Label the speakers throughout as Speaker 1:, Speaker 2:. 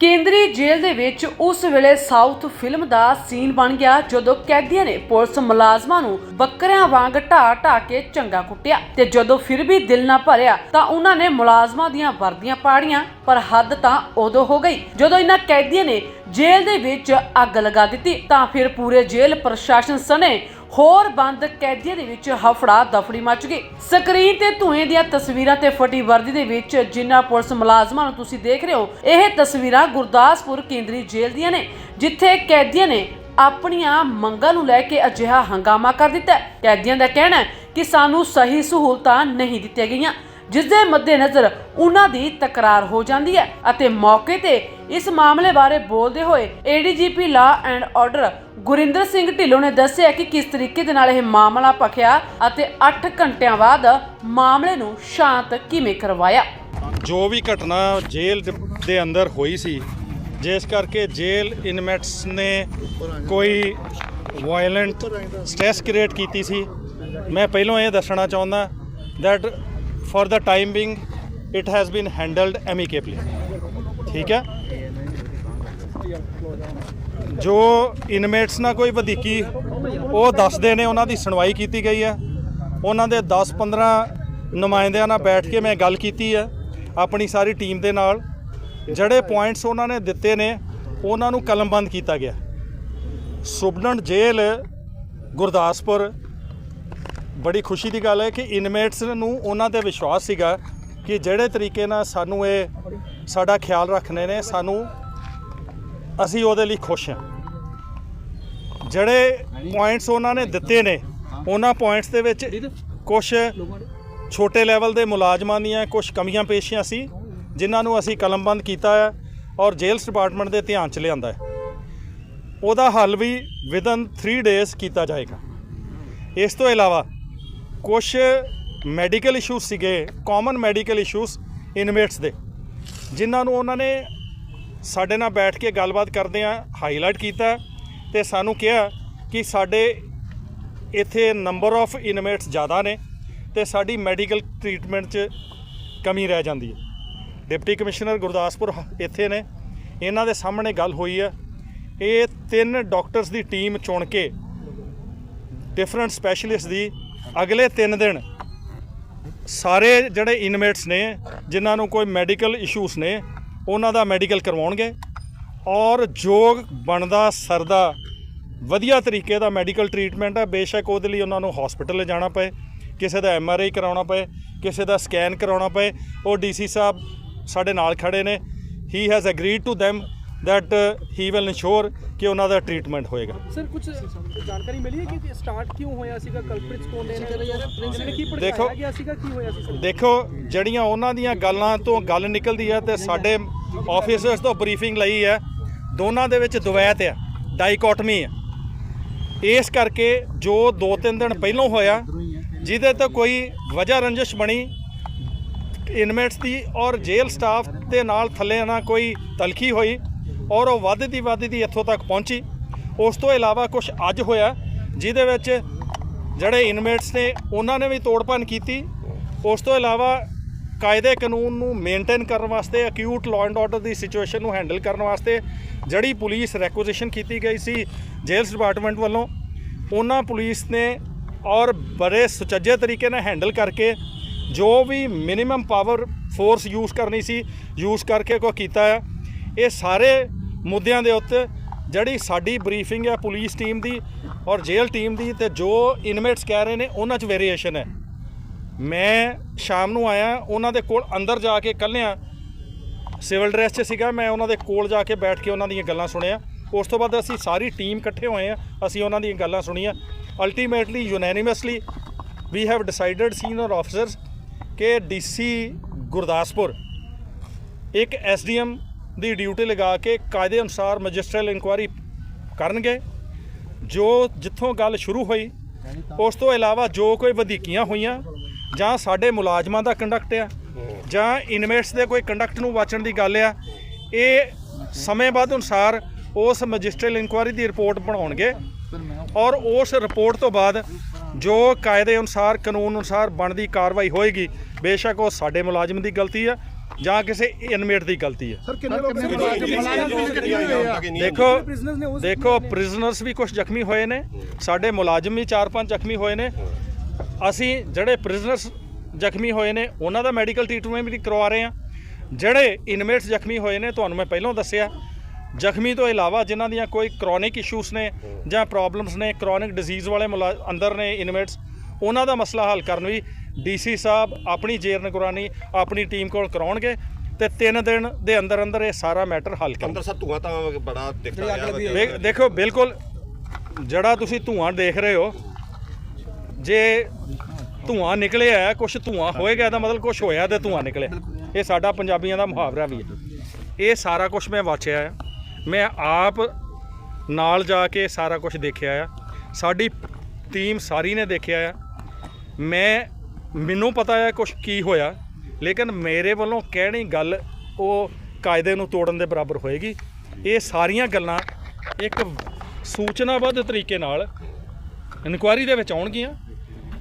Speaker 1: ਕੇਂਦਰੀ ਜੇਲ੍ਹ ਦੇ ਵਿੱਚ ਉਸ ਵੇਲੇ ਸਾਊਥ ਫਿਲਮ ਦਾ ਸੀਨ ਬਣ ਗਿਆ, ਜਦੋਂ ਕੈਦੀਆਂ ਨੇ ਪੁਲਿਸ ਮੁਲਾਜ਼ਮਾਂ ਨੂੰ ਬੱਕਰਿਆਂ ਵਾਂਗ ਢਾ ਢਾ ਕੇ ਚੰਗਾ ਕੁੱਟਿਆ ਤੇ ਜਦੋਂ ਫਿਰ ਵੀ ਦਿਲ ਨਾ ਭਰਿਆ ਤਾਂ ਉਹਨਾਂ ਨੇ ਮੁਲਾਜ਼ਮਾਂ ਦੀਆਂ ਵਰਦੀਆਂ ਪਾੜੀਆਂ, ਪਰ ਹੱਦ ਤਾਂ ਉਦੋਂ ਹੋ ਗਈ, ਜਦੋਂ ਇਹਨਾਂ ਕੈਦੀਆਂ ਨੇ ਜੇਲ੍ਹ ਦੇ ਵਿੱਚ ਅੱਗ ਲਗਾ ਦਿੱਤੀ ਤਾਂ ਫਿਰ ਪੂਰੇ ਜੇਲ੍ਹ ਪ੍ਰਸ਼ਾਸਨ ਸਣੇ ਹੋਰ ਬੰਦ ਕੈਦੀਆਂ ਦੇ ਵਿੱਚ ਹਫੜਾ ਦਫੜੀ ਮਚ ਗਈ। ਸਕਰੀਨ ਤੇ ਧੂਏ ਦੀਆਂ ਤਸਵੀਰਾਂ ਤੇ ਫਟੀ ਵਰਦੀ ਦੇ ਵਿੱਚ ਜਿਨ੍ਹਾਂ ਪੁਲਿਸ ਮੁਲਾਜ਼ਮਾਂ ਨੂੰ ਤੁਸੀਂ ਦੇਖ ਰਹੇ ਹੋ, ਇਹ ਤਸਵੀਰਾਂ ਗੁਰਦਾਸਪੁਰ ਕੇਂਦਰੀ ਜੇਲ੍ਹ ਦੀਆਂ ਨੇ, ਜਿੱਥੇ ਕੈਦੀਆਂ ਨੇ ਆਪਣੀਆਂ ਮੰਗਾਂ ਨੂੰ ਲੈ ਕੇ ਅਜਿਹਾ ਹੰਗਾਮਾ ਕਰ ਦਿੱਤਾ ਕੈਦੀਆਂ ਦਾ ਕਹਿਣਾ ਹੈ ਕਿ ਸਾਨੂੰ ਸਹੀ ਸਹੂਲਤਾਂ ਨਹੀਂ ਦਿੱਤੀਆਂ ਗਈਆਂ। ਜਿਸ ਦੇ ਮੱਦੇਨਜ਼ਰ ਉਹਨਾਂ ਦੀ ਤਕਰਾਰ ਹੋ ਜਾਂਦੀ ਹੈ ਅਤੇ ਮੌਕੇ ਤੇ ਇਸ ਮਾਮਲੇ ਬਾਰੇ ਬੋਲਦੇ ਹੋਏ ADGP law and order Gurinder Singh Dhillon ਨੇ ਦੱਸਿਆ ਕਿ ਕਿਸ ਤਰੀਕੇ ਦੇ ਨਾਲ ਇਹ ਮਾਮਲਾ ਭਖਿਆ ਅਤੇ 8 ਘੰਟਿਆਂ ਬਾਅਦ ਮਾਮਲੇ ਨੂੰ ਸ਼ਾਂਤ ਕਿਵੇਂ ਕਰਵਾਇਆ।
Speaker 2: ਜੋ ਵੀ ਘਟਨਾ ਜੇਲ੍ਹ ਦੇ- ਅੰਦਰ ਹੋਈ ਸੀ, ਜਿਸ ਕਰਕੇ ਜੇਲ੍ਹ ਇਨਮੇਟਸ ਨੇ ਕੋਈ ਵਾਇਲੈਂਟ ਸਟ੍ਰੈਸ ਕ੍ਰੀਏਟ ਕੀਤੀ ਸੀ। ਮੈਂ ਪਹਿਲਾਂ ਇਹ ਦੱਸਣਾ ਚਾਹੁੰਦਾ that for the time being, it has been handled amicably. ਠੀਕ ਹੈ ਜੋ ਇਨਮੇਟਸ ਨਾਲ ਕੋਈ ਵਧੀਕੀ ਉਹ ਦੱਸਦੇ ਨੇ ਉਹਨਾਂ ਦੀ ਸੁਣਵਾਈ ਕੀਤੀ ਗਈ ਹੈ ਉਹਨਾਂ ਦੇ 10-15 ਨੁਮਾਇੰਦਿਆਂ ਨਾਲ ਬੈਠ ਕੇ ਮੈਂ ਗੱਲ ਕੀਤੀ ਹੈ ਆਪਣੀ ਸਾਰੀ ਟੀਮ ਦੇ ਨਾਲ ਜਿਹੜੇ ਪੁਆਇੰਟਸ ਉਹਨਾਂ ਨੇ ਦਿੱਤੇ ਨੇ ਉਹਨਾਂ ਨੂੰ ਕਲਮਬੰਦ ਕੀਤਾ ਗਿਆ ਸੁਬਨੰਡ ਜੇਲ੍ਹ ਗੁਰਦਾਸਪੁਰ ਬੜੀ ਖੁਸ਼ੀ ਦੀ ਗੱਲ ਹੈ ਕਿ ਇਨਮੇਟਸ ਨੂੰ ਉਹਨਾਂ ਤੇ ਵਿਸ਼ਵਾਸ ਸੀਗਾ ਕਿ ਜਿਹੜੇ ਤਰੀਕੇ ਨਾਲ ਸਾਨੂੰ ਇਹ ਸਾਡਾ ਖਿਆਲ ਰੱਖਣੇ ਨੇ, ਸਾਨੂੰ ਅਸੀਂ ਉਹਦੇ ਲਈ ਖੁਸ਼ ਹਾਂ। ਜਿਹੜੇ ਪੁਆਇੰਟਸ ਉਹਨਾਂ ਨੇ ਦਿੱਤੇ ਨੇ, ਉਹਨਾਂ ਪੁਆਇੰਟਸ ਦੇ ਵਿੱਚ ਕੁਝ ਛੋਟੇ ਲੈਵਲ ਦੇ ਮੁਲਾਜ਼ਮਾਂ ਦੀਆਂ ਕੁਝ ਕਮੀਆਂ ਪੇਸ਼ੀਆਂ ਸੀ, ਜਿਨ੍ਹਾਂ ਨੂੰ ਅਸੀਂ ਕਲਮਬੰਦ ਕੀਤਾ ਹੈ ਔਰ ਜੇਲਸ ਡਿਪਾਰਟਮੈਂਟ ਦੇ ਧਿਆਨ ਚ ਲਿਆਂਦਾ ਹੈ। ਉਹਦਾ ਹੱਲ ਵੀ ਵਿਦਨ 3 ਡੇਜ਼ ਕੀਤਾ ਜਾਏਗਾ। ਇਸ ਤੋਂ ਇਲਾਵਾ ਕੁਝ ਮੈਡੀਕਲ ਇਸ਼ੂਸ ਸੀਗੇ ਕਾਮਨ ਮੈਡੀਕਲ ਇਸ਼ੂਸ ਇਨਮੇਟਸ ਦੇ, ਜਿਨ੍ਹਾਂ ਨੂੰ ਉਹਨਾਂ ਨੇ ਸਾਡੇ ਨਾਲ ਬੈਠ ਕੇ ਗੱਲਬਾਤ ਕਰਦੇ ਆ ਹਾਈਲਾਈਟ ਕੀਤਾ ਤੇ ਸਾਨੂੰ ਕਿਹਾ ਕਿ ਸਾਡੇ ਇੱਥੇ ਨੰਬਰ ਆਫ ਇਨਮੇਟਸ ਜ਼ਿਆਦਾ ਨੇ ਤੇ ਸਾਡੀ ਮੈਡੀਕਲ ਟ੍ਰੀਟਮੈਂਟ 'ਚ ਕਮੀ ਰਹਿ ਜਾਂਦੀ ਹੈ। ਡਿਪਟੀ ਕਮਿਸ਼ਨਰ ਗੁਰਦਾਸਪੁਰ ਇੱਥੇ ਨੇ, ਇਹਨਾਂ ਦੇ ਸਾਹਮਣੇ ਗੱਲ ਹੋਈ ਹੈ ਇਹ ਤਿੰਨ ਡਾਕਟਰਸ ਦੀ ਟੀਮ ਚੁਣ ਕੇ ਡਿਫਰੈਂਟ ਸਪੈਸ਼ਲਿਸਟ ਦੀ ਅਗਲੇ 3 ਦਿਨ ਸਾਰੇ ਜਿਹੜੇ ਇਨਮੇਟਸ ਨੇ, ਜਿਨ੍ਹਾਂ ਨੂੰ ਕੋਈ ਮੈਡੀਕਲ ਇਸ਼ੂਸ ਨੇ, ਉਹਨਾਂ ਦਾ ਮੈਡੀਕਲ ਕਰਵਾਉਣਗੇ ਔਰ ਜੋ ਬਣਦਾ ਸਰਦਾ ਵਧੀਆ ਤਰੀਕੇ ਦਾ ਮੈਡੀਕਲ ਟ੍ਰੀਟਮੈਂਟ ਹੈ ਬੇਸ਼ੱਕ ਉਹਦੇ ਲਈ ਉਹਨਾਂ ਨੂੰ ਹਸਪੀਟਲ ਲਿਜਾਣਾ ਪਏ, ਕਿਸੇ ਦਾ ਐਮ ਆਰ ਆਈ ਕਰਾਉਣਾ ਪਏ, ਕਿਸੇ ਦਾ ਸਕੈਨ ਕਰਾਉਣਾ ਪਏ। ਉਹ ਡੀਸੀ ਸਾਹਿਬ ਸਾਡੇ ਨਾਲ ਖੜੇ ਨੇ। He has agreed to them that he will ensure ਕਿ ਉਹਨਾਂ ਦਾ ਟ੍ਰੀਟਮੈਂਟ ਹੋਏਗਾ
Speaker 3: ਸਰ ਕੁਝ ਜਾਣਕਾਰੀ ਮਿਲੀ ਹੈ ਕਿ ਸਟਾਰਟ ਕਿਉਂ ਹੋਇਆ ਸੀਗਾ ਕਲਪ੍ਰਿਟਸ ਕੋਲ ਨੇ ਜਿਵੇਂ ਕਿ
Speaker 2: ਦੇਖੋ-
Speaker 3: ਭੜਕਾਇਆ ਗਿਆ ਸੀਗਾ ਕੀ ਹੋਇਆ ਸੀ ਸਰ
Speaker 2: ਦੇਖੋ ਜਿਹੜੀਆਂ ਉਹਨਾਂ ਦੀਆਂ ਗੱਲਾਂ ਤੋਂ ਗੱਲ ਨਿਕਲਦੀ ਹੈ ਤੇ ਸਾਡੇ ਆਫੀਸਰਸ ਤੋਂ ਬਰੀਫਿੰਗ ਲਈ ਹੈ ਦੋਨਾਂ ਦੇ ਵਿੱਚ ਦੁਵੈਤ ਹੈ ਡਾਈਕੋਟਮੀ ਹੈ ਇਸ ਕਰਕੇ ਜੋ 2-3 ਦਿਨ ਪਹਿਲਾਂ ਹੋਇਆ ਜਿਹਦੇ ਤੋਂ ਕੋਈ ਵਜ੍ਹਾ ਰੰਜਿਸ਼ ਬਣੀ ਇਨਮੇਟਸ ਦੀ ਔਰ ਜੇਲ੍ਹ ਸਟਾਫ ਦੇ ਨਾਲ ਥੱਲੇ ਨਾ ਕੋਈ ਤਲਖੀ ਹੋਈ ਔਰ ਉਹ ਵੱਧਦੀ ਵੱਧਦੀ ਇੱਥੋਂ ਤੱਕ ਪਹੁੰਚੀ। ਉਸ ਤੋਂ ਇਲਾਵਾ ਕੁਝ ਅੱਜ ਹੋਇਆ, ਜਿਹਦੇ ਵਿੱਚ ਜਿਹੜੇ ਇਨਮੇਟਸ ਨੇ, ਉਹਨਾਂ ਨੇ ਵੀ ਤੋੜਪਨ ਕੀਤੀ। ਉਸ ਤੋਂ ਇਲਾਵਾ ਕਾਇਦੇ ਕਾਨੂੰਨ ਨੂੰ ਮੇਨਟੇਨ ਕਰਨ ਵਾਸਤੇ ਅਕਿਊਟ ਲਾਅ ਐਂਡ ਆਰਡਰ ਦੀ ਸਿਚੁਏਸ਼ਨ ਨੂੰ ਹੈਂਡਲ ਕਰਨ ਵਾਸਤੇ ਜਿਹੜੀ ਪੁਲਿਸ ਰੈਕੁਜੀਸ਼ਨ ਕੀਤੀ ਗਈ ਸੀ ਜੇਲਸ ਡਿਪਾਰਟਮੈਂਟ ਵੱਲੋਂ, ਉਹਨਾਂ ਪੁਲਿਸ ਨੇ ਔਰ ਬੜੇ ਸੁਚੱਜੇ ਤਰੀਕੇ ਨਾਲ ਹੈਂਡਲ ਕਰਕੇ ਜੋ ਵੀ ਮਿਨੀਮਮ ਪਾਵਰ ਫੋਰਸ ਯੂਜ਼ ਕਰਨੀ ਸੀ ਯੂਜ਼ ਕਰਕੇ ਕੋ ਕੀਤਾ ਹੈ। ਇਹ ਸਾਰੇ ਮੁੱਦਿਆਂ ਦੇ ਉੱਤੇ ਜਿਹੜੀ ਸਾਡੀ ਬਰੀਫਿੰਗ ਹੈ ਪੁਲਿਸ ਟੀਮ ਦੀ ਔਰ ਜੇਲ੍ਹ ਟੀਮ ਦੀ ਤੇ ਜੋ ਇਨਮੇਟਸ ਕਹਿ ਰਹੇ ਨੇ ਉਹਨਾਂ 'ਚ ਵੇਰੀਏਸ਼ਨ ਹੈ। ਮੈਂ ਸ਼ਾਮ ਨੂੰ ਆਇਆ, ਉਹਨਾਂ ਦੇ ਕੋਲ ਅੰਦਰ ਜਾ ਕੇ ਕੱਲਿਆਂ ਸਿਵਲ ਡਰੈਸ 'ਚ ਸੀਗਾ, ਮੈਂ ਉਹਨਾਂ ਦੇ ਕੋਲ ਜਾ ਕੇ ਬੈਠ ਕੇ ਉਹਨਾਂ ਦੀਆਂ ਗੱਲਾਂ ਸੁਣਿਆ। ਉਸ ਤੋਂ ਬਾਅਦ ਅਸੀਂ ਸਾਰੀ ਟੀਮ ਇਕੱਠੇ ਹੋਏ ਆ ਅਸੀਂ ਉਹਨਾਂ ਦੀਆਂ ਗੱਲਾਂ ਸੁਣੀਆਂ। Ultimately unanimously we have decided senior officers ਕਿ ਡੀਸੀ ਗੁਰਦਾਸਪੁਰ, ਇੱਕ ਐਸਡੀਐਮ ਦੀ ਡਿਊਟੀ ਲਗਾ ਕੇ ਕਾਇਦੇ ਅਨੁਸਾਰ ਮੈਜਿਸਟਰਲ ਇਨਕੁਆਇਰੀ ਕਰਨਗੇ। ਜੋ ਜਿੱਥੋਂ ਗੱਲ ਸ਼ੁਰੂ ਹੋਈ, ਉਸ ਤੋਂ ਇਲਾਵਾ ਜੋ ਕੋਈ ਵਧੀਕੀਆਂ ਹੋਈਆਂ, ਜਾਂ ਸਾਡੇ ਮੁਲਾਜ਼ਮਾਂ ਦਾ ਕੰਡਕਟ ਆ, ਜਾਂ ਇਨਵੇਟਸ ਦੇ ਕੋਈ ਕੰਡਕਟ ਨੂੰ ਵਾਚਣ ਦੀ ਗੱਲ ਆ, ਇਹ ਸਮੇਂ ਬਾਅਦ ਅਨੁਸਾਰ ਉਸ ਮੈਜਿਸਟਰਲ ਇਨਕੁਆਇਰੀ ਦੀ ਰਿਪੋਰਟ ਬਣਾਉਣਗੇ। ਔਰ ਉਸ ਰਿਪੋਰਟ ਤੋਂ ਬਾਅਦ ਜੋ ਕਾਇਦੇ ਅਨੁਸਾਰ ਕਾਨੂੰਨ ਅਨੁਸਾਰ ਬਣਦੀ ਕਾਰਵਾਈ ਹੋਏਗੀ, ਬੇਸ਼ੱਕ ਉਹ ਸਾਡੇ ਮੁਲਾਜ਼ਮ ਦੀ ਗਲਤੀ ਆ ਜਾਂ ਕਿਸੇ ਇਨਮੇਟ ਦੀ ਗਲਤੀ ਹੈ।
Speaker 4: ਸਰ ਕਿੰਨੇ ਲੋਕ
Speaker 2: ਦੇਖੋ
Speaker 3: prisoners ਨੇ? ਉਸ-
Speaker 2: ਦੇਖੋ ਪ੍ਰਿਜ਼ਨਰਸ ਵੀ ਕੁਝ ਜ਼ਖਮੀ ਹੋਏ ਨੇ ਸਾਡੇ ਮੁਲਾਜ਼ਮ ਵੀ 4-5 ਜ਼ਖਮੀ ਹੋਏ ਨੇ। ਅਸੀਂ ਜਿਹੜੇ ਪ੍ਰਿਜ਼ਨਰਸ ਜ਼ਖਮੀ ਹੋਏ ਨੇ ਉਹਨਾਂ ਦਾ ਮੈਡੀਕਲ ਟ੍ਰੀਟਮੈਂਟ ਵੀ ਕਰਵਾ ਰਹੇ ਹਾਂ। ਜਿਹੜੇ ਇਨਮੇਟਸ ਜ਼ਖਮੀ ਹੋਏ ਨੇ ਤੁਹਾਨੂੰ ਮੈਂ ਪਹਿਲਾਂ ਦੱਸਿਆ ਜ਼ਖਮੀ ਤੋਂ ਇਲਾਵਾ ਜਿਨ੍ਹਾਂ ਦੀਆਂ ਕੋਈ ਕ੍ਰੋਨਿਕ ਇਸ਼ੂਸ ਨੇ ਜਾਂ ਪ੍ਰੋਬਲਮਸ ਨੇ ਕ੍ਰੋਨਿਕ ਡਿਜ਼ੀਜ਼ ਵਾਲੇ ਮੁਲਾ- ਅੰਦਰ ਨੇ ਇਨਮੇਟਸ ਉਹਨਾਂ ਦਾ ਮਸਲਾ ਹੱਲ ਕਰਨ ਵੀ ਡੀਸੀ ਸਾਹਿਬ ਆਪਣੀ ਜੇਰ ਨਿਗਰਾਨੀ ਆਪਣੀ ਟੀਮ ਕੋਲ ਕਰਾਉਣਗੇ ਤੇ 3 ਦਿਨ ਦੇ ਅੰਦਰ ਅੰਦਰ ਇਹ ਸਾਰਾ ਮੈਟਰ ਹੱਲ ਕਰਨਗੇ।
Speaker 4: ਅੰਦਰ ਸਰ ਧੂਆਂ ਤਾਂ ਬੜਾ ਦਿਖਦਾ ਰਿਹਾ
Speaker 2: ਦੇਖੋ ਬਿਲਕੁਲ ਜਿਹੜਾ ਤੁਸੀਂ ਧੂਆਂ ਦੇਖ ਰਹੇ ਹੋ ਜੇ ਧੂਆਂ ਨਿਕਲਿਆ ਹੈ ਕੁਝ ਧੂਆਂ ਹੋਏਗਾ ਇਹਦਾ ਮਤਲਬ ਕੁਝ ਹੋਇਆ ਤੇ ਧੂਆਂ ਨਿਕਲਿਆ। ਇਹ ਸਾਡਾ ਪੰਜਾਬੀਆਂ ਦਾ ਮੁਹਾਵਰਾ ਵੀ ਹੈ। ਇਹ ਸਾਰਾ ਕੁਝ ਮੈਂ ਵਾਚਿਆ ਹੈ ਮੈਂ ਆਪ ਨਾਲ ਜਾ ਕੇ ਸਾਰਾ ਕੁਝ ਦੇਖਿਆ ਆ। ਸਾਡੀ ਟੀਮ ਸਾਰੀ ਨੇ ਦੇਖਿਆ ਆ। ਮੈਂ ਮੈਨੂੰ ਪਤਾ ਹੈ ਕੁਝ ਕੀ ਹੋਇਆ ਲੇਕਿਨ ਮੇਰੇ ਵੱਲੋਂ ਕਹਿਣੀ ਗੱਲ ਉਹ ਕਾਇਦੇ ਨੂੰ ਤੋੜਨ ਦੇ ਬਰਾਬਰ ਹੋਏਗੀ। ਇਹ ਸਾਰੀਆਂ ਗੱਲਾਂ ਇੱਕ ਸੂਚਨਾਬੱਧ ਤਰੀਕੇ ਨਾਲ ਇਨਕੁਆਇਰੀ ਦੇ ਵਿੱਚ ਆਉਣਗੀਆਂ।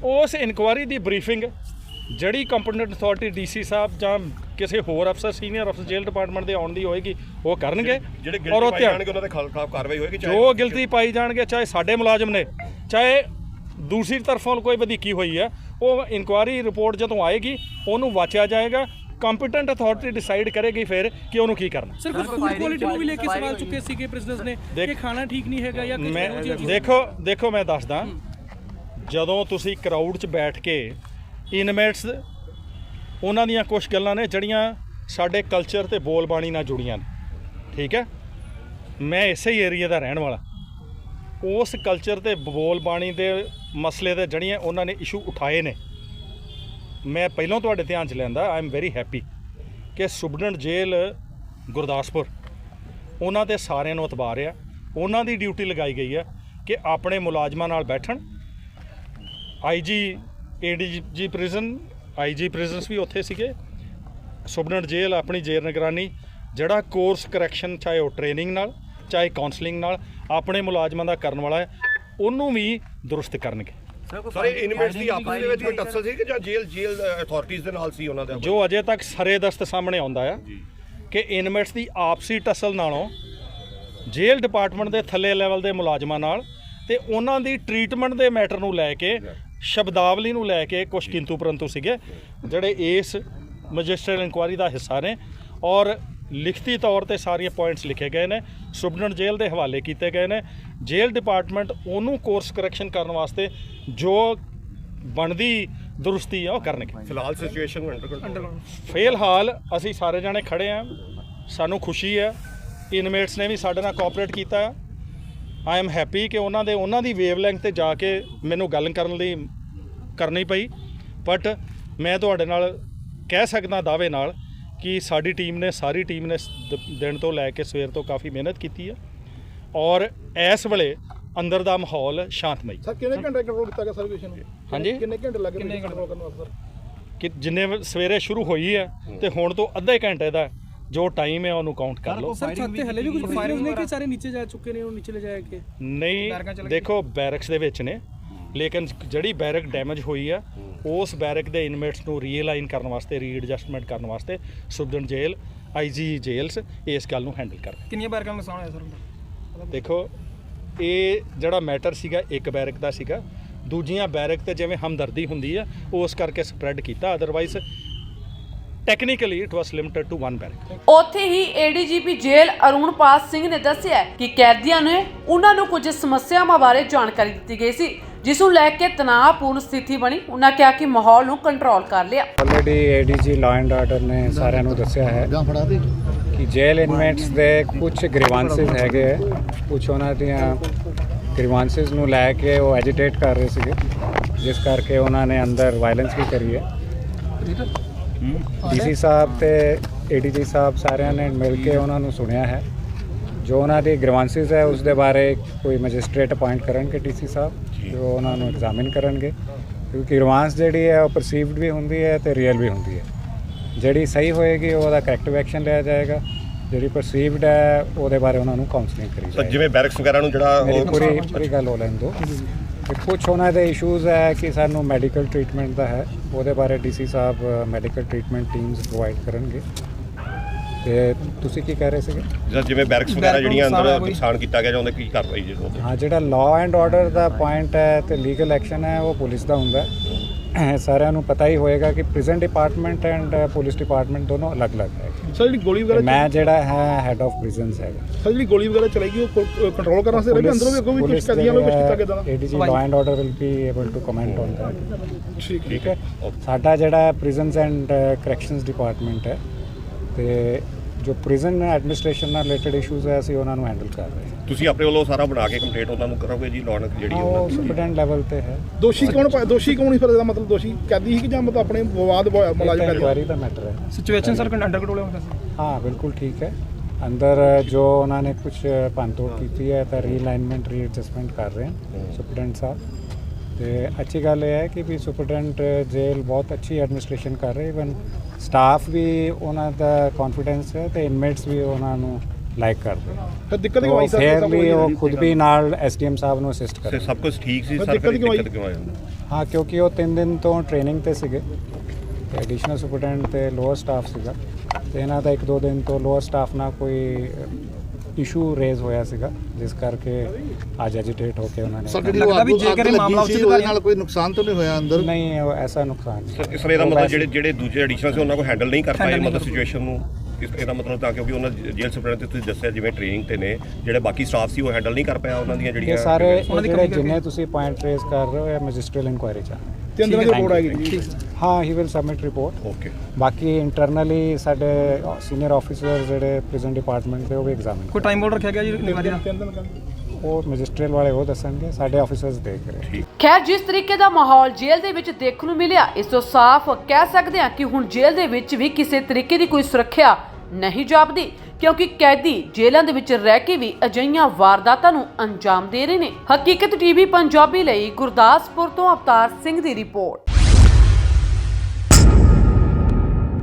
Speaker 2: ਉਸ ਇਨਕੁਆਇਰੀ ਦੀ ਬਰੀਫਿੰਗ ਜਿਹੜੀ ਕੰਪੀਟੈਂਟ ਅਥਾਰਟੀ ਡੀਸੀ ਸਾਹਿਬ ਜਾਂ ਕਿਸੇ ਹੋਰ ਅਫਸਰ ਸੀਨੀਅਰ ਅਫਸਰ ਜੇਲ੍ਹ ਡਿਪਾਰਟਮੈਂਟ ਦੇ ਆਉਣ ਦੀ ਹੋਏਗੀ ਉਹ ਕਰਨਗੇ।
Speaker 4: ਜਿਹੜੇ
Speaker 2: ਔਰ ਉਹ
Speaker 4: ਪਾਏ
Speaker 2: ਧਿਆਨ
Speaker 4: ਜਾਣਗੇ ਉਹਨਾਂ ਦੇ ਖਿਲਾਫ ਕਾਰਵਾਈ ਹੋਏਗੀ ਚਾਹੇ
Speaker 2: ਜੋ ਗਿਲਤੀ ਪਾਈ ਜਾਣਗੇ ਚਾਹੇ ਸਾਡੇ ਮੁਲਾਜ਼ਮ ਨੇ ਚਾਹੇ ਦੂਸਰੀ ਤਰਫੋਂ ਕੋਈ ਵਧੀਕੀ ਹੋਈ ਹੈ ਉਹ ਇਨਕੁਆਇਰੀ ਰਿਪੋਰਟ ਜਦੋਂ ਆਏਗੀ ਉਹਨੂੰ ਵਾਚਿਆ ਜਾਏਗਾ ਕੰਪੀਟੈਂਟ ਅਥਾਰਟੀ ਡਿਸਾਈਡ ਕਰੇਗੀ ਫਿਰ ਕਿ ਉਹਨੂੰ ਕੀ ਕਰਨਾ।
Speaker 3: ਸਰ ਕੁਝ ਫੂਡ ਕੁਆਲਿਟੀ ਨੂੰ ਵੀ ਲੈ ਕੇ ਸਵਾਲ ਚੁੱਕੇ ਸੀਗੇ ਪ੍ਰਿਜ਼ਨਰਸ ਨੇ ਕਿ ਖਾਣਾ ਠੀਕ ਨਹੀਂ ਹੈਗਾ ਜਾਂ ਕੁਝ।
Speaker 2: ਦੇਖੋ ਦੇਖੋ ਮੈਂ ਦੱਸਦਾ। ਜਦੋਂ ਤੁਸੀਂ ਕਰਾਊਡ 'ਚ ਬੈਠ ਕੇ ਇਨਮੇਟਸ ਉਹਨਾਂ ਦੀਆਂ ਕੁਝ ਗੱਲਾਂ ਨੇ ਜਿਹੜੀਆਂ ਸਾਡੇ ਕਲਚਰ ਤੇ ਬੋਲ ਬਾਣੀ ਨਾਲ ਜੁੜੀਆਂ ਨੇ। ਠੀਕ ਹੈ? ਮੈਂ ਇਸੇ ਹੀ ਏਰੀਆ ਦਾ ਰਹਿਣ ਵਾਲਾ। ਉਸ ਕਲਚਰ ਤੇ ਬੋਲ ਬਾਣੀ ਦੇ ਮਸਲੇ ਤੇ ਜਿਹੜੀਆਂ ਉਹਨਾਂ ਨੇ ਇਸ਼ੂ ਉਠਾਏ ਨੇ, ਮੈਂ ਪਹਿਲਾਂ ਤੁਹਾਡੇ ਧਿਆਨ 'ਚ ਲੈਂਦਾ ਆਈ ਐਮ ਵੈਰੀ ਹੈਪੀ ਕਿ ਸੁਬਨਟ ਜੇਲ੍ਹ ਗੁਰਦਾਸਪੁਰ, ਉਹਨਾਂ ਤੇ ਸਾਰਿਆਂ ਨੂੰ ਇਤਬਾਰ ਆ, ਉਹਨਾਂ ਦੀ ਡਿਊਟੀ ਲਗਾਈ ਗਈ ਆ ਕਿ ਆਪਣੇ ਮੁਲਾਜ਼ਮਾਂ ਨਾਲ ਬੈਠਣ। IG ADG prison IG prisons ਵੀ ਉੱਥੇ ਸੀਗੇ। ਸੁਬਨਟ ਜੇਲ੍ਹ ਆਪਣੀ ਜੇਲ੍ਹ ਨਿਗਰਾਨੀ, ਜਿਹੜਾ ਕੋਰਸ ਕਰੈਕਸ਼ਨ ਚਾਹੇ ਉਹ ਟ੍ਰੇਨਿੰਗ ਨਾਲ ਚਾਹੇ ਕਾਉਂਸਲਿੰਗ ਨਾਲ ਆਪਣੇ ਮੁਲਾਜ਼ਮਾਂ ਦਾ ਕਰਨ ਵਾਲਾ ਹੈ ਉਹਨੂੰ ਵੀ ਦਰੁਸਤ ਕਰਨਗੇ।
Speaker 4: ਸਰ ਇਹ ਇਨਮੇਟਸ ਦੀ ਆਪਸ ਦੇ ਵਿੱਚ ਕੋਈ ਟੱਸਲ ਸੀ ਕਿ ਜਾਂ ਜੇਲ੍ਹ ਜੇਲ੍ਹ ਅਥਾਰਟੀਆਂ ਦੇ ਨਾਲ ਸੀ ਉਹਨਾਂ ਦੇ?
Speaker 2: ਜੋ ਅਜੇ ਤੱਕ ਸਰੇ ਦਸਤ ਸਾਹਮਣੇ ਆਉਂਦਾ ਆ ਕਿ ਇਨਮੇਟਸ ਦੀ ਆਪਸੀ ਟਸਲ ਨਾਲੋਂ ਜੇਲ੍ਹ ਡਿਪਾਰਟਮੈਂਟ ਦੇ ਥੱਲੇ ਲੈਵਲ ਦੇ ਮੁਲਾਜ਼ਮਾਂ ਨਾਲ ਤੇ ਉਹਨਾਂ ਦੀ ਟ੍ਰੀਟਮੈਂਟ ਦੇ ਮੈਟਰ ਨੂੰ ਲੈ ਕੇ ਸ਼ਬਦਾਵਲੀ ਨੂੰ ਲੈ ਕੇ ਕੁਝ ਕਿੰਤੂ ਪਰੰਤੂ ਸੀਗੇ ਜਿਹੜੇ ਇਸ ਮੈਜਿਸਟਰਲ ਇਨਕੁਆਇਰੀ ਦਾ ਹਿੱਸਾ ਨੇ ਔਰ ਲਿਖਤੀ ਤੌਰ ਤੇ ਸਾਰੀਆਂ ਪੁਆਇੰਟਸ ਲਿਖੇ ਗਏ ਨੇ। ਸੁਬਨਟ ਜੇਲ੍ਹ ਦੇ ਹਵਾਲੇ ਕੀਤੇ ਗਏ ਨੇ। ਜੇਲ੍ਹ ਡਿਪਾਰਟਮੈਂਟ ਉਹਨੂੰ ਕੋਰਸ ਕਰੈਕਸ਼ਨ ਕਰਨ ਵਾਸਤੇ ਜੋ ਬਣਦੀ ਦਰੁਸਤੀ ਆ ਉਹ ਕਰਨਗੇ।
Speaker 4: ਫਿਲਹਾਲ ਸਿਚੁਏਸ਼ਨ ਨੂੰ ਅੰਡਰ ਕੰਟਰੋਲ
Speaker 2: ਫਿਲਹਾਲ ਅਸੀਂ ਸਾਰੇ ਜਾਣੇ ਖੜੇ ਆ। ਸਾਨੂੰ ਖੁਸ਼ੀ ਹੈ ਇਨਮੇਟਸ ਨੇ ਵੀ ਸਾਡੇ ਨਾਲ ਕੋਆਪਰੇਟ ਕੀਤਾ। ਹੈ ਆਈ ਐਮ ਹੈਪੀ ਕਿ ਉਹਨਾਂ ਦੇ ਉਹਨਾਂ ਦੀ ਵੇਵਲੈਂਥ ਤੇ ਜਾ ਕੇ ਮੈਨੂੰ ਗੱਲ ਕਰਨ ਲਈ ਕਰਨੀ ਪਈ। ਬਟ ਮੈਂ ਤੁਹਾਡੇ ਨਾਲ ਕਹਿ ਸਕਦਾ ਦਾਅਵੇ ਨਾਲ ਕਿ ਸਾਡੀ ਟੀਮ ਨੇ ਸਾਰੀ ਟੀਮ ਨੇ ਦਿਨ ਤੋਂ ਲੈ ਕੇ ਸਵੇਰ ਤੋਂ ਕਾਫੀ ਮਿਹਨਤ ਕੀਤੀ ਹੈ ਔਰ ਇਸ ਵੇਲੇ ਅੰਦਰ ਦਾ ਮਾਹੌਲ ਸ਼ਾਂਤਮਈ।
Speaker 5: ਸਰ ਕਿੰਨੇ ਘੰਟੇ ਕੰਟਰੋਲ ਕੀਤਾ ਗਿਆ ਸਰਵਿਸ਼ਨ ਨੂੰ?
Speaker 2: ਹਾਂਜੀ?
Speaker 5: ਕਿੰਨੇ ਘੰਟੇ ਲੱਗੇ ਕਿੰਨੇ ਕੰਟਰੋਲ ਕਰਨ ਵਾਸਤੇ? ਸਰ
Speaker 2: ਕਿ ਜਿੰਨੇ ਸਵੇਰੇ ਸ਼ੁਰੂ ਹੋਈ ਹੈ ਤੇ ਹੁਣ ਤੋਂ ਅੱਧੇ ਘੰਟੇ ਦਾ ਜੋ ਟਾਈਮ ਹੈ ਉਹਨੂੰ ਕਾਊਂਟ ਕਰ ਲਓ।
Speaker 3: ਸਰ ਛੱਤ ਤੇ ਹਲੇ ਵੀ ਕੁਝ ਪ੍ਰਿਜ਼ਨਰਸ ਨੇ ਕਿ ਸਾਰੇ ਨੀਚੇ ਜਾ ਚੁੱਕੇ ਨੇ ਉਹ ਨੀਚੇ ਲੈ ਜਾਏ ਕਿ?
Speaker 2: ਨਹੀਂ ਦੇਖੋ ਬੈਰਕਸ ਦੇ ਵਿੱਚ ਨੇ। ਲੇਕਿਨ ਜਿਹੜੀ ਬੈਰਕ ਡੈਮੇਜ ਹੋਈ ਆ ਉਸ ਬੈਰਕ ਦੇ ਇਨਮੇਟਸ ਨੂੰ ਰੀਅਲਾਈਨ ਕਰਨ ਵਾਸਤੇ ਰੀਐਡਜਸਟਮੈਂਟ ਕਰਨ ਵਾਸਤੇ ਸੁਬਡਨ ਜੇਲ੍ਹ ਆਈਜੀ ਜੇਲਸ ਇਸ ਗੱਲ ਨੂੰ ਹੈਂਡਲ ਕਰ
Speaker 3: ਕਿੰਨੀਆਂ ਬੈਰਕਾਂ ਨੂੰ ਨੁਕਸਾਨ ਹੋਇਆ ਸਰ
Speaker 2: ਦੇਖੋ ਇਹ ਜਿਹੜਾ ਮੈਟਰ ਸੀਗਾ ਇੱਕ ਬੈਰਕ ਦਾ ਸੀਗਾ। ਦੂਜੀਆਂ ਬੈਰਕ ਤੇ ਜਿਵੇਂ ਹਮਦਰਦੀ ਹੁੰਦੀ ਆ ਉਸ ਕਰਕੇ ਸਪਰੈਡ ਕੀਤਾ। Otherwise technically it was limited to one barrack
Speaker 1: ਉੱਥੇ ਹੀ ਏਡੀਜੀਪੀ ਜੇਲ੍ਹ ਅਰੁਣਪਾਲ ਸਿੰਘ ਨੇ ਦੱਸਿਆ ਕਿ ਕੈਦੀਆਂ ਨੇ ਉਹਨਾਂ ਨੂੰ ਕੁਝ ਸਮੱਸਿਆਵਾਂ ਬਾਰੇ ਜਾਣਕਾਰੀ ਦਿੱਤੀ ਗਈ ਸੀ। ਜਿਸ ਨੂੰ ਲੈ ਕੇ ਤਣਾਅਪੂਰਨ ਸਥਿਤੀ ਬਣੀ ਉਹਨਾਂ ਕਿਹਾ ਕਿ ਮਾਹੌਲ ਨੂੰ ਕੰਟਰੋਲ ਕਰ ਲਿਆ।
Speaker 6: Already ADG law and order ਨੇ ਸਾਰਿਆਂ ਨੂੰ ਦੱਸਿਆ ਹੈ ਕਿ ਜੇਲ ਇਨਮੇਟਸ ਦੇ ਕੁਝ ਗ੍ਰੀਵਾਂਸਸ ਹੈਗੇ ਹੈ ਕੁਝ ਉਹਨਾਂ ਦੀਆਂ ਗ੍ਰੀਵਾਂਸਸ ਨੂੰ ਲੈ ਕੇ ਉਹ ਐਜੀਟੇਟ ਕਰ ਰਹੇ ਸੀਗੇ। ਜਿਸ ਕਰਕੇ ਉਹਨਾਂ ਨੇ ਅੰਦਰ ਵਾਇਲੈਂਸ ਵੀ ਕਰੀ ਹੈ। ਡੀਸੀ ਸਾਹਿਬ ਤੇ ਏਡੀਜੀ ਸਾਹਿਬ ਸਾਰਿਆਂ ਨੇ ਮਿਲ ਕੇ ਉਹਨਾਂ ਨੂੰ ਸੁਣਿਆ ਹੈ। ਜੋ ਉਹਨਾਂ ਦੀ ਗ੍ਰੀਵਾਂਸਸ ਹੈ ਉਸ ਦੇ ਬਾਰੇ ਕੋਈ ਮੈਜਿਸਟ੍ਰੇਟ ਅਪਾਇੰਟ ਕਰਨਗੇ ਡੀਸੀ ਸਾਹਿਬ ਜੋ। ਉਹਨਾਂ ਨੂੰ ਐਗਜ਼ਾਮਿਨ ਕਰਨਗੇ। ਕਿਉਂਕਿ ਗ੍ਰੀਵਾਂਸ ਜਿਹੜੀ ਹੈ ਉਹ ਪਰਸੀਵਡ ਵੀ ਹੁੰਦੀ ਹੈ ਤੇ ਰੀਅਲ ਵੀ ਹੁੰਦੀ ਹੈ। ਜਿਹੜੀ ਸਹੀ ਹੋਏਗੀ ਉਹਦਾ ਕਰੈਕਟਿਵ ਐਕਸ਼ਨ ਲਿਆ ਜਾਏਗਾ। ਜਿਹੜੀ ਪਰਸੀਵਡ ਹੈ ਉਹਦੇ ਬਾਰੇ ਉਹਨਾਂ ਨੂੰ ਕਾਉਂਸਲਿੰਗ ਕਰੀ ਜਾਏਗੀ।
Speaker 4: ਜਿਵੇਂ ਬੈਰਕਸ ਵਗੈਰਾ ਨੂੰ ਜਿਹੜਾ
Speaker 6: ਪੂਰੀ ਪੂਰੀ ਗੱਲ ਹੋ ਲੈਣ ਦਿਓ। ਤੇ ਕੁਝ ਉਹਨਾਂ ਦੇ ਇਸ਼ੂਜ਼ ਹੈ ਕਿ ਸਾਨੂੰ ਮੈਡੀਕਲ ਟ੍ਰੀਟਮੈਂਟ ਦਾ ਹੈ ਉਹਦੇ ਬਾਰੇ ਡੀਸੀ ਸਾਹਿਬ ਮੈਡੀਕਲ ਟ੍ਰੀਟਮੈਂਟ ਟੀਮਸ ਪ੍ਰੋਵਾਈਡ ਕਰਨਗੇ। ਤੇ ਤੁਸੀਂ ਕੀ ਕਹਿ ਰਹੇ ਸੀਗੇ?
Speaker 4: ਜਾਂ ਜਿਵੇਂ ਬੈਰਕਸ ਵਗੈਰਾ ਜਿਹੜੀਆਂ ਅੰਦਰ ਨੁਕਸਾਨ ਕੀਤਾ ਗਿਆ ਜਾਂ ਉਹਦੇ ਕੀ ਕਾਰਵਾਈ ਜੀ ਉਹਦੇ?
Speaker 6: ਹਾਂ ਜਿਹੜਾ ਲਾਅ ਐਂਡ ਆਰਡਰ ਦਾ ਪੁਆਇੰਟ ਹੈ ਤੇ ਲੀਗਲ ਐਕਸ਼ਨ ਹੈ ਉਹ ਪੁਲਿਸ ਦਾ ਹੁੰਦਾ ਹੈ। ਸਾਰਿਆਂ ਨੂੰ ਪਤਾ ਹੀ ਹੋਏਗਾ ਕਿ prison department and police department ਦੋਨੋਂ ਅਲੱਗ-ਅਲੱਗ ਹੈ।
Speaker 5: ਸਰ ਜਿਹੜੀ ਗੋਲੀ ਵਗੈਰਾ
Speaker 6: ਮੈਂ ਜਿਹੜਾ ਹੈ ਹੈਡ ਆਫ ਪ੍ਰਿਜ਼ਨਸ ਹੈਗਾ।
Speaker 5: ਸਰ ਜਿਹੜੀ ਗੋਲੀ ਵਗੈਰਾ ਚਲਾਈ ਗਈ ਉਹ ਕੰਟਰੋਲ ਕਰਨ ਵਾਸਤੇ ਰਹੀ ਅੰਦਰੋਂ ਵੀ ਅੱਗੋਂ ਵੀ ਕੁਝ ਕਦੀਆਂ ਨੂੰ ਕੁਝ ਕੀਤਾ ਗਿਆ ਦਾ
Speaker 6: ADG law and order will be able to comment on that
Speaker 5: ਠੀਕ
Speaker 6: ਠੀਕ ਹੈ। ਸਾਡਾ ਜਿਹੜਾ ਪ੍ਰਿਜ਼ਨਸ ਐਂਡ ਕਰੈਕਸ਼ਨਸ ਡਿਪਾਰਟਮੈਂਟ ਹੈ ਤੇ ਜੋ ਪ੍ਰਿਜ਼ਨ ਐਡਮਿਨਿਸਟ੍ਰੇਸ਼ਨ ਨਾਲ ਰਿਲੇਟਡ ਇਸ਼ੂਜ਼ ਹੈ ਅਸੀਂ ਉਹਨਾਂ ਨੂੰ ਹੈਂਡਲ ਕਰ ਰਹੇ ਹਾਂ।
Speaker 4: ਤੁਸੀਂ ਆਪਣੇ ਵੱਲੋਂ ਸਾਰਾ ਬਣਾ ਕੇ ਕੰਪਲੀਟ ਉਹਨਾਂ ਨੂੰ ਕਰੋਗੇ ਜੀ ਲੌਨਕ ਜਿਹੜੀ
Speaker 6: ਹਾਂ,
Speaker 4: ਉਹਨਾਂ
Speaker 6: ਉਹ
Speaker 4: ਦੀ
Speaker 6: ਸੁਪਰਡੈਂਟ ਲੈਵਲ ਤੇ ਹੈ।
Speaker 5: ਦੋਸ਼ੀ ਕੌਣ ਦੋਸ਼ੀ ਕੌਣ ਸੀ ਫਿਰ ਇਹਦਾ ਮਤਲਬ ਦੋਸ਼ੀ? ਕੈਦੀ ਸੀ ਕਿ ਜਾਂ ਮਤਲਬ ਆਪਣੇ ਵਿਵਾਦ ਮੁਲਾਜ਼ਮ ਕੈਦੀ
Speaker 6: ਇਨਕੁਆਇਰੀ ਦਾ ਮੈਟਰ ਹੈ।
Speaker 3: ਸਿਚੁਏਸ਼ਨ ਸਰ ਅੰਡਰ ਕੰਟਰੋਲ ਹੁੰਦਾ ਸੀ।
Speaker 6: ਹਾਂ ਬਿਲਕੁਲ ਠੀਕ ਹੈ। ਅੰਦਰ ਜੋ ਉਹਨਾਂ ਨੇ ਕੁਝ ਭੰਨਤੋੜ ਕੀਤੀ ਹੈ ਤਾਂ ਰੀਅਲਾਈਨਮੈਂਟ ਰੀਐਡਜਸਟਮੈਂਟ ਕਰ ਰਹੇ ਹਨ ਸੁਪਰਡੈਂਟ ਸਾਹਿਬ। ਤੇ ਅੱਛੀ ਗੱਲ ਇਹ ਹੈ ਕਿ ਵੀ ਸੁਪਰਡੈਂਟ ਜੇਲ੍ਹ ਬਹੁਤ ਅੱਛੀ ਐਡਮਿਨਿਸਟ੍ਰੇਸ਼ਨ ਕਰ ਰਹੇ ਇਵਨ ਸਟਾਫ ਵੀ ਉਹਨਾਂ ਦਾ ਕੌਨਫੀਡੈਂਸ ਹੈ ਤੇ ਇਨਮੇਟਸ ਵੀ ਉਹਨਾਂ ਨੂੰ ਲਾਈਕ ਕਰਦੇ
Speaker 5: ਫਿਰ ਦਿੱਕਤ ਕਿਉਂ ਆਈ ਸਰ?
Speaker 6: ਫੇਅਰਲੀ ਉਹ ਖੁਦ ਵੀ ਨਾਲ ਐਸਡੀਐਮ ਸਾਹਿਬ ਨੂੰ ਅਸਿਸਟ
Speaker 4: ਤੇ
Speaker 6: ਕਰਦੇ
Speaker 4: ਸਭ ਕੁਝ ਠੀਕ ਸੀ ਸਰ
Speaker 5: ਦਿੱਕਤ ਕਿਉਂ ਆਈ?
Speaker 6: ਹਾਂ ਕਿਉਂਕਿ ਉਹ 3 ਦਿਨ ਤੋਂ ਟ੍ਰੇਨਿੰਗ ਤੇ ਸੀਗੇ। ਤੇ ਐਡੀਸ਼ਨਲ ਸੁਪਰਡੈਂਟ ਤੇ ਲੋਅਰ ਸਟਾਫ ਸੀਗਾ। ਤੇ ਇਹਨਾਂ ਦਾ ਇੱਕ ਦੋ ਦਿਨ ਤੋਂ ਲੋਅਰ ਸਟਾਫ ਨਾਲ ਕੋਈ ਇਸ਼ੂ ਰੇਜ਼ ਹੋਇਆ ਸੀਗਾ ਜਿਸ ਕਰਕੇ ਅੱਜ ਐਜੀਟੇਟ ਹੋ ਕੇ ਉਹਨਾਂ ਨੇ
Speaker 7: ਸਰ ਜਿਹੜੀ ਉਹ ਅੱਗ ਜੇਕਰ ਇਹ ਮਾਮਲਾ ਉੱਚ ਉਹਦੇ ਨਾਲ ਕੋਈ ਨੁਕਸਾਨ ਤਾਂ ਨਹੀਂ ਹੋਇਆ ਅੰਦਰ?
Speaker 6: ਨਹੀਂ ਉਹ ਐਸਾ ਨੁਕਸਾਨ ਨਹੀਂ
Speaker 4: ਸਰ ਇਸ ਤਰ੍ਹਾਂ ਦਾ
Speaker 6: ਉਹ
Speaker 4: ਮਤਲਬ ਜਿਹੜੇ ਜਿਹੜੇ ਦੂਜੇ ਐਡੀਸ਼ਨ ਸੀ ਉਹਨਾਂ ਕੋ ਹੈਂਡਲ ਨਹੀਂ ਕਰ ਪਾਏ ਮਤਲਬ ਸਿਚੁਏਸ਼ਨ ਨੂੰ। ਇਸ ਇਹਦਾ ਮਤਲਬ ਤਾਂ ਕਿਉਂਕਿ ਉਹਨਾਂ ਜੇਲ੍ਹ ਸੁਪਰਡੈਂਟ ਤੇ ਤੁਸੀਂ ਦੱਸਿਆ ਜਿਵੇਂ ਟ੍ਰੇਨਿੰਗ ਤੇ ਨੇ ਜਿਹੜੇ ਬਾਕੀ ਸਟਾਫ ਸੀ ਉਹ ਹੈਂਡਲ ਨਹੀਂ ਕਰ ਪਾਇਆ ਉਹਨਾਂ ਦੀਆਂ
Speaker 6: ਇਹ
Speaker 4: ਜਿਹੜੀਆਂ
Speaker 6: ਸਾਰੇ ਜਿਹੜੇ ਜਿੰਨੇ ਤੁਸੀਂ ਪੁਆਇੰਟ ਰੇਜ਼ ਕਰ ਰਹੇ ਹੋ ਇਹ ਮੈਜਿਸਟਰੀਅਲ ਇਨਕੁਆਇਰੀ ਚ ਆ।
Speaker 5: ਤਿੰਨ ਦਿਨਾਂ ਦੀ ਰਿਪੋਰਟ ਆਏਗੀ
Speaker 6: ਹਾਂ he will submit report
Speaker 4: okay
Speaker 6: ਬਾਕੀ ਇੰਟਰਨਲੀ ਸਾਡੇ ਸੀਨੀਅਰ ਆਫੀਸਰ ਜਿਹੜੇ ਪ੍ਰਿਜ਼ਨ ਡਿਪਾਰਟਮੈਂਟ ਦੇ ਉਹ ਵੀ ਐਗਜ਼ਾਮਿਨ
Speaker 3: ਕੋਈ ਟਾਈਮ ਬੋਰਡ ਰੱਖਿਆ ਗਿਆ ਜੀ ਨਿਵਾਰੀ ਦਾ
Speaker 6: ਉਹ ਮੈਜਿਸਟਰੀਅਲ ਵਾਲੇ ਉਹ ਦੱਸਣਗੇ ਸਾਡੇ ਆਫੀਸਰਸ ਦੇਖ ਰਹੇ।
Speaker 1: ਖੈਰ ਜਿਸ ਤਰੀਕੇ ਦਾ ਮਾਹੌਲ ਜੇਲ੍ਹ ਦੇ ਵਿੱਚ ਦੇਖਣ ਨੂੰ ਮਿਲਿਆ ਇਸ ਤੋਂ ਸਾਫ਼ ਕਹਿ ਸਕਦੇ ਹਾਂ ਕਿ ਹੁਣ ਜੇਲ੍ਹ ਦੇ ਵਿੱਚ ਵੀ ਕਿਸੇ ਤਰੀਕੇ ਦੀ ਕੋਈ ਸੁਰੱਖਿਆ ਨਹੀਂ ਜਾਪਦੀ। ਕਿਉਂਕਿ ਕੈਦੀ ਜੇਲ੍ਹਾਂ ਦੇ ਵਿੱਚ ਰਹਿ ਕੇ ਵੀ ਅਜਿਹੀਆਂ ਵਾਰਦਾਤਾਂ ਨੂੰ ਅੰਜਾਮ ਦੇ ਰਹੇ ਨੇ। ਹਕੀਕਤ ਟੀਵੀ ਪੰਜਾਬੀ ਲਈ ਗੁਰਦਾਸਪੁਰ ਤੋਂ ਅਵਤਾਰ ਸਿੰਘ ਦੀ ਰਿਪੋਰਟ।